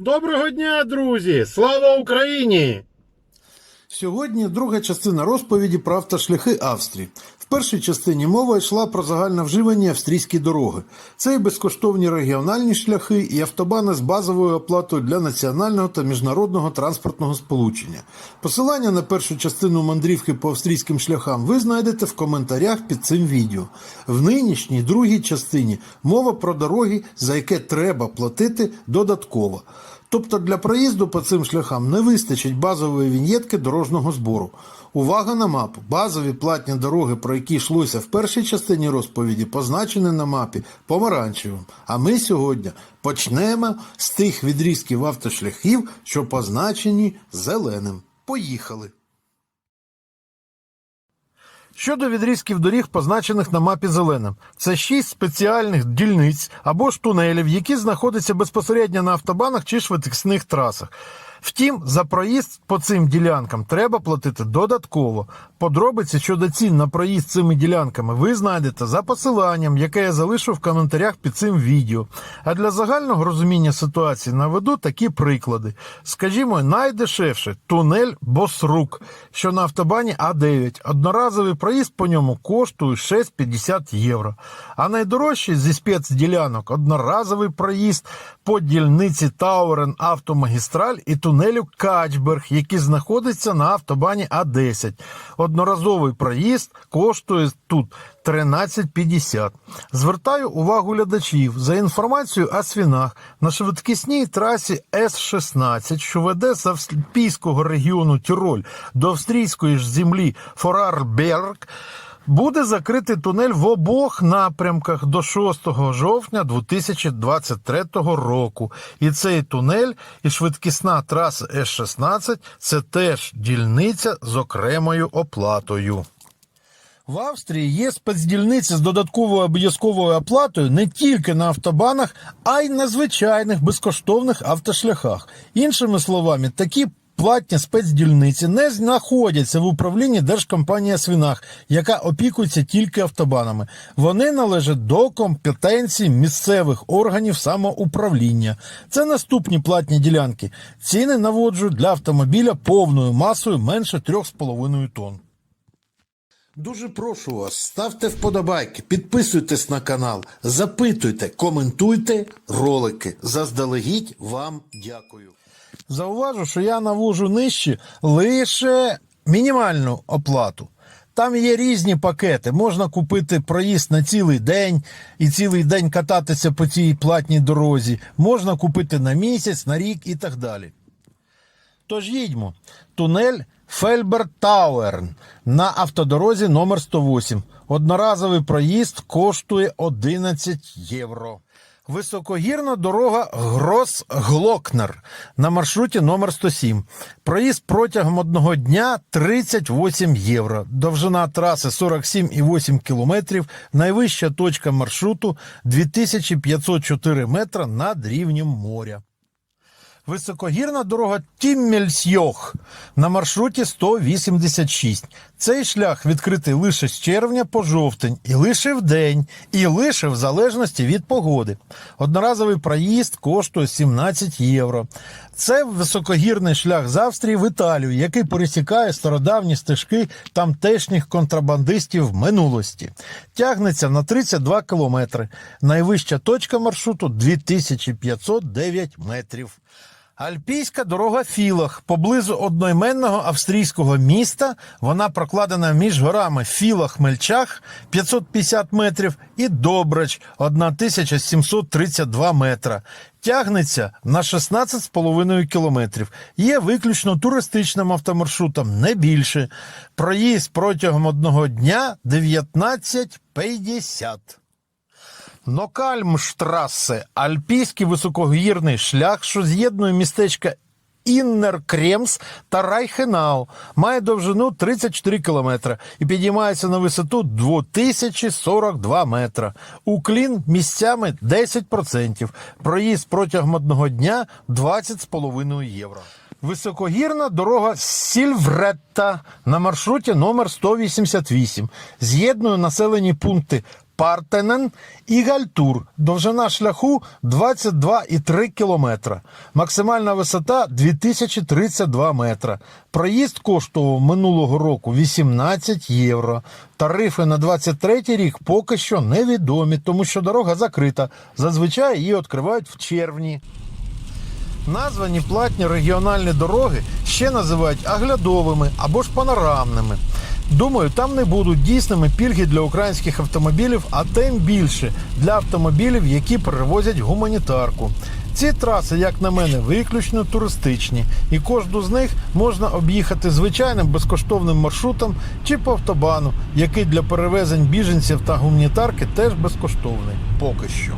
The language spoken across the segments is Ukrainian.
Доброго дня, друзі! Слава Україні! Сьогодні друга частина розповіді про автошляхи Австрії. В першій частині мова йшла про загальновживані австрійські дороги. Це і безкоштовні регіональні шляхи, і автобани з базовою оплатою для національного та міжнародного транспортного сполучення. Посилання на першу частину мандрівки по австрійським шляхам ви знайдете в коментарях під цим відео. В нинішній другій частині мова про дороги, за яке треба платити додатково. Тобто для проїзду по цим шляхам не вистачить базової віньєтки дорожнього збору. Увага на мапу. Базові платні дороги, про які йшлося в першій частині розповіді, позначені на мапі помаранчевим. А ми сьогодні почнемо з тих відрізків автошляхів, що позначені зеленим. Поїхали! Щодо відрізків доріг, позначених на мапі зеленим, це шість спеціальних дільниць або ж тунелів, які знаходяться безпосередньо на автобанах чи швидкісних трасах. Втім, за проїзд по цим ділянкам треба платити додатково. Подробиці щодо цін на проїзд цими ділянками ви знайдете за посиланням, яке я залишу в коментарях під цим відео. А для загального розуміння ситуації наведу такі приклади. Скажімо, найдешевше тунель Босрук, що на автобані А9. Одноразовий проїзд по ньому коштує 6,50 євро. А найдорожчий зі спецділянок одноразовий проїзд по дільниці Таурен Автомагістраль і тунелю Качберг, який знаходиться на автобані А10. Одноразовий проїзд коштує тут 13,50. Звертаю увагу глядачів за інформацією о свінах на швидкісній трасі С-16, що веде з Альпійського регіону Тіроль до австрійської ж землі Форарберг, буде закритий тунель в обох напрямках до 6 жовтня 2023 року. І цей тунель і швидкісна траса С-16 це теж дільниця з окремою оплатою. В Австрії є спецдільниці з додатковою обов'язковою оплатою не тільки на автобанах, а й на звичайних безкоштовних автошляхах. Іншими словами, такі платні спецдільниці не знаходяться в управлінні Держкомпанія Свинах, яка опікується тільки автобанами. Вони належать до компетенції місцевих органів самоуправління. Це наступні платні ділянки. Ціни наводжу для автомобіля повною масою менше 3,5 тонн. Дуже прошу вас, ставте вподобайки, підписуйтесь на канал, запитуйте, коментуйте ролики. Заздалегідь вам дякую. Зауважу, що я навожу нижче лише мінімальну оплату. Там є різні пакети. Можна купити проїзд на цілий день і цілий день кататися по цій платній дорозі. Можна купити на місяць, на рік і так далі. Тож їдьмо. Тунель Фельбертауерн на автодорозі номер 108. Одноразовий проїзд коштує 11 євро. Високогірна дорога Грос-Глокнер на маршруті номер 107. Проїзд протягом одного дня 38 євро. Довжина траси 47,8 кілометрів. Найвища точка маршруту 2504 метра над рівнем моря. Високогірна дорога Тіммельсьйох на маршруті 186. Цей шлях відкритий лише з червня по жовтень, і лише в день, і лише в залежності від погоди. Одноразовий проїзд коштує 17 євро. Це високогірний шлях з Австрії в Італію, який пересікає стародавні стежки тамтешніх контрабандистів минулості. Тягнеться на 32 кілометри. Найвища точка маршруту 2509 метрів. Альпійська дорога Філах поблизу одноіменного австрійського міста. Вона прокладена між горами Філах-Мельчах 550 метрів і Добрач 1732 метра. Тягнеться на 16,5 кілометрів. Є виключно туристичним автомаршрутом, не більше. Проїзд протягом одного дня 19,50. Нокальмштрасе – альпійський високогірний шлях, що з'єднує містечка Іннеркремс та Райхенау. Має довжину 34 кілометри і підіймається на висоту 2042 метра. Уклін місцями 10%. Проїзд протягом одного дня 20,5 євро. Високогірна дорога Сільвретта на маршруті номер 188 з'єднує населені пункти Партенен і Гальтур. Довжина шляху 22,3 кілометра. Максимальна висота 2032 метра. Проїзд коштував минулого року 18 євро. Тарифи на 23 рік поки що невідомі, тому що дорога закрита. Зазвичай її відкривають в червні. Названі платні регіональні дороги ще називають оглядовими або ж панорамними. Думаю, там не будуть дійсними пільги для українських автомобілів, а тим більше для автомобілів, які перевозять гуманітарку. Ці траси, як на мене, виключно туристичні, і кожну з них можна об'їхати звичайним безкоштовним маршрутом чи по автобану, який для перевезень біженців та гуманітарки теж безкоштовний. Поки що.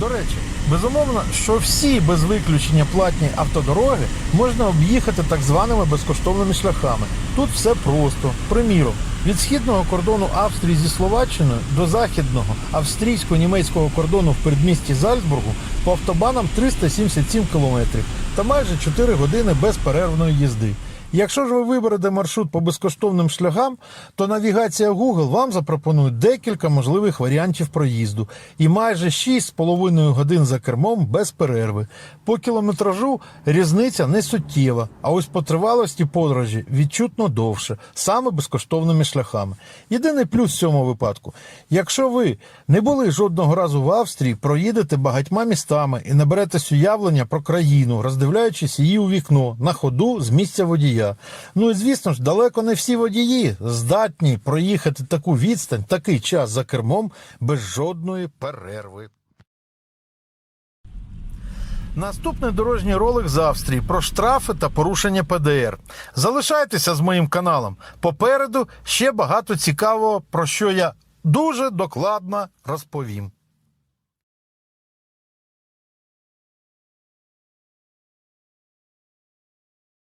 До речі, безумовно, що всі без виключення платні автодороги можна об'їхати так званими безкоштовними шляхами. Тут все просто. Приміром, від східного кордону Австрії зі Словаччиною до західного австрійсько-німецького кордону в передмісті Зальцбургу по автобанам 377 кілометрів та майже 4 години безперервної їзди. Якщо ж ви виберете маршрут по безкоштовним шляхам, то навігація Google вам запропонує декілька можливих варіантів проїзду і майже 6,5 годин за кермом без перерви. По кілометражу різниця не суттєва, а ось по тривалості подорожі відчутно довше, саме безкоштовними шляхами. Єдиний плюс в цьому випадку: якщо ви не були жодного разу в Австрії, проїдете багатьма містами і наберетесь уявлення про країну, роздивляючись її у вікно на ходу з місця водія. Ну і звісно ж, далеко не всі водії здатні проїхати таку відстань, такий час за кермом без жодної перерви. Наступний дорожній ролик з Австрії про штрафи та порушення ПДР. Залишайтеся з моїм каналом. Попереду ще багато цікавого, про що я дуже докладно розповім.